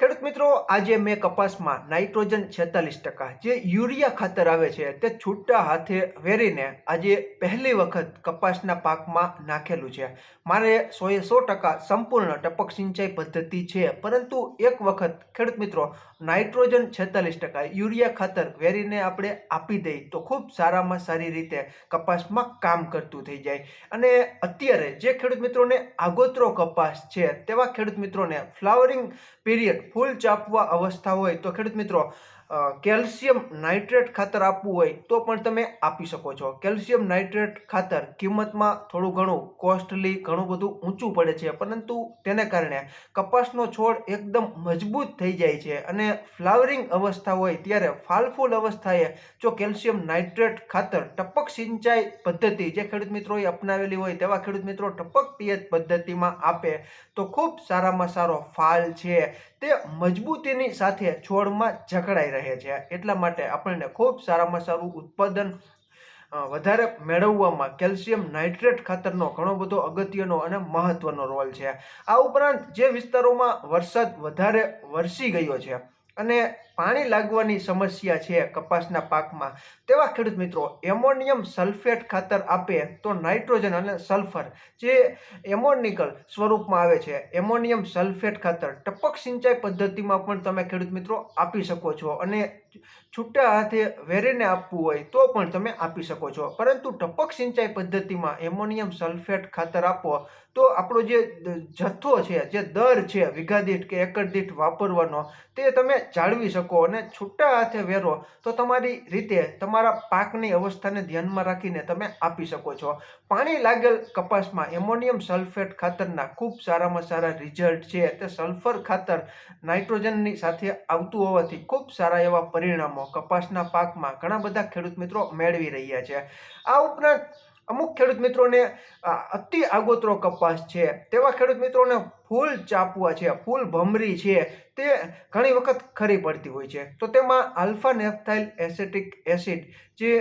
ખેડૂત મિત્રો, આજે મેં કપાસમાં નાઇટ્રોજન છેતાલીસ ટકા, જે યુરિયા ખાતર આવે છે તે છૂટા હાથે વેરીને આજે પહેલી વખત કપાસના પાકમાં નાખેલું છે. મારે સોએ સો ટકા સંપૂર્ણ ટપક સિંચાઈ પદ્ધતિ છે, પરંતુ એક વખત, ખેડૂત મિત્રો, નાઇટ્રોજન છેતાલીસ ટકા યુરિયા ખાતર વેરીને આપણે આપી દઈએ તો ખૂબ સારામાં સારી રીતે કપાસમાં કામ કરતું થઈ જાય. અને અત્યારે જે ખેડૂત મિત્રોને આગોતરો કપાસ છે, તેવા ખેડૂત મિત્રોને ફ્લાવરિંગ પીરિયડ ફૂલ ચાપવા અવસ્થા હોય તો ખેડૂત મિત્રો કેલ્શિયમ નાઇટ્રેટ ખાતર આપવું હોય તો પણ તમે આપી શકો છો. કેલ્શિયમ નાઇટ્રેટ ખાતર કિંમતમાં થોડું ઘણું કોસ્ટલી ઘણું બધું ઊંચું પડે છે, પરંતુ તેને કારણે કપાસનો છોડ એકદમ મજબૂત થઈ જાય છે અને ફ્લાવરિંગ અવસ્થા હોય ત્યારે ફાલફૂલ અવસ્થાએ જો કેલ્શિયમ નાઇટ્રેટ ખાતર ટપક સિંચાઈ પદ્ધતિ જે ખેડૂત મિત્રોએ અપનાવેલી હોય તેવા ખેડૂત મિત્રો ટપક પિયત પદ્ધતિમાં આપે તો ખૂબ સારામાં સારો ફાલ છે. તે મજબૂતીની સાથે છોડમાં જકડાઈ રહે છે. એટલા માટે આપણને ખૂબ સારામાં સારું ઉત્પાદન વધારે મેળવવામાં કેલ્શિયમ નાઇટ્રેટ ખાતરનો ઘણો બધો અગત્યનો અને મહત્વનો રોલ છે. આ ઉપરાંત જે વિસ્તારોમાં વરસાદ વધારે વરસી ગયો છે અને પાણી લાગવાની સમસ્યા છે કપાસના પાકમાં. તેવા ખેડૂત મિત્રો, એમોનિયમ સલ્ફેટ ખાતર આપે તો નાઇટ્રોજન અને સલ્ફર જે એમોનિકલ સ્વરૂપમાં આવે છે. એમોનિયમ સલ્ફેટ ખાતર ટપક સિંચાઈ પદ્ધતિમાં પણ તમે ખેડૂત મિત્રો આપી શકો છો અને છૂટા હાથે વેરીને આપવું હોય તો પણ તમે આપી શકો છો. પરંતુ ટપક સિંચાઈ પદ્ધતિમાં એમોનિયમ સલ્ફેટ ખાતર આપો તો આપણો જે જથ્થો છે, જે દર છે, વીઘા દીઠ કે એકર દીઠ વાપરવાનો, તે તમે જાળવી શકો અને છૂટા હાથે વેરો તો તમારી રીતે તમારા પાકની અવસ્થાને ધ્યાનમાં રાખીને તમે આપી શકો છો. પાણી લાગેલ કપાસમાં એમોનિયમ સલ્ફેટ ખાતરના ખૂબ સારામાં સારા રિઝલ્ટ છે. તે સલ્ફર ખાતર નાઇટ્રોજનની સાથે આવતું હોવાથી ખૂબ સારા એવા પરિણામો કપાસના પાકમાં ઘણા બધા ખેડૂત મિત્રો મેળવી રહ્યા છે. આ ઉપરાંત અમુક ખેડૂત મિત્રોને અતિ આગોતરો કપાસ છે. તેવા ખેડૂત મિત્રોને ફૂલ ચાપવા છે, ફૂલ ભમરી છે, તે ઘણી વખત ખરી પડતી હોય છે. તો તેમાં આલ્ફા નેફથાઇલ એસેટિક એસિડ જે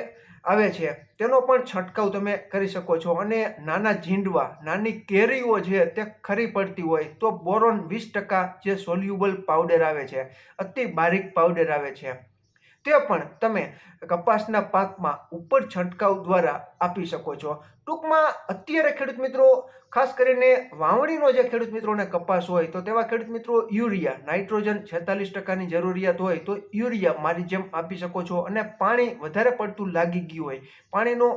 આવે છે, તેનો પણ છંટકાવ તમે કરી શકો છો. અને નાના ઝીંડવા, નાની કેરીઓ છે, તે ખરી પડતી હોય. તો બોરોન વીસ ટકા જે સોલ્યુબલ પાવડર આવે છે, અતિ બારીક પાવડર આવે છે. તે પણ તમે કપાસના પાકમાં ઉપર છંટકાવ દ્વારા આપી શકો છો. ટૂંકમાં અત્યારે ખેડૂત મિત્રો, ખાસ કરીને વાવણીનો જે ખેડૂત મિત્રોને કપાસ હોય, તો તેવા ખેડૂત મિત્રો યુરિયા, નાઇટ્રોજન છેતાલીસ ટકાની જરૂરિયાત હોય, તો યુરિયા મારી જેમ આપી શકો છો અને પાણી વધારે પડતું લાગી ગયું હોય. પાણીનો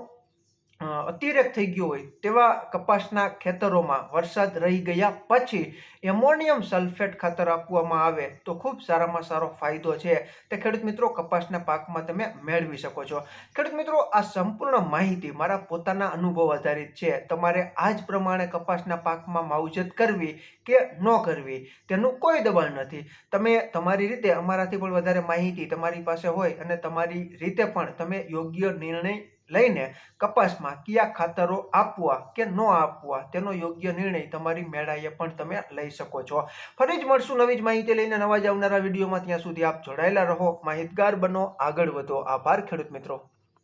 અતિરેક થઈ ગયો હોય તેવા કપાસના ખેતરોમાં વરસાદ રહી ગયા પછી એમોનિયમ સલ્ફેટ ખાતર આપવામાં આવે તો ખૂબ સારામાં સારો ફાયદો છે. તે ખેડૂત મિત્રો કપાસના પાકમાં તમે મેળવી શકો છો. ખેડૂત મિત્રો, આ સંપૂર્ણ માહિતી મારા પોતાના અનુભવ આધારિત છે. તમારે આ જ પ્રમાણે કપાસના પાકમાં માવજત કરવી કે ન કરવી તેનું કોઈ દબાણ નથી. તમે તમારી રીતે અમારાથી પણ વધારે માહિતી તમારી પાસે હોય અને તમારી રીતે પણ તમે યોગ્ય નિર્ણય લઈને કપાસમાં કયા ખાતરો આપવા કે ન આપવા તેનો યોગ્ય નિર્ણય તમારી મેળાએ પણ તમે લઈ શકો છો. ફરી જ મળશું નવી જ માહિતી લઈને નવા જ આવનારા વિડીયોમાં. ત્યાં સુધી આપ જોડાયેલા રહો. માહિતગાર બનો, આગળ વધો. આભાર ખેડૂત મિત્રો.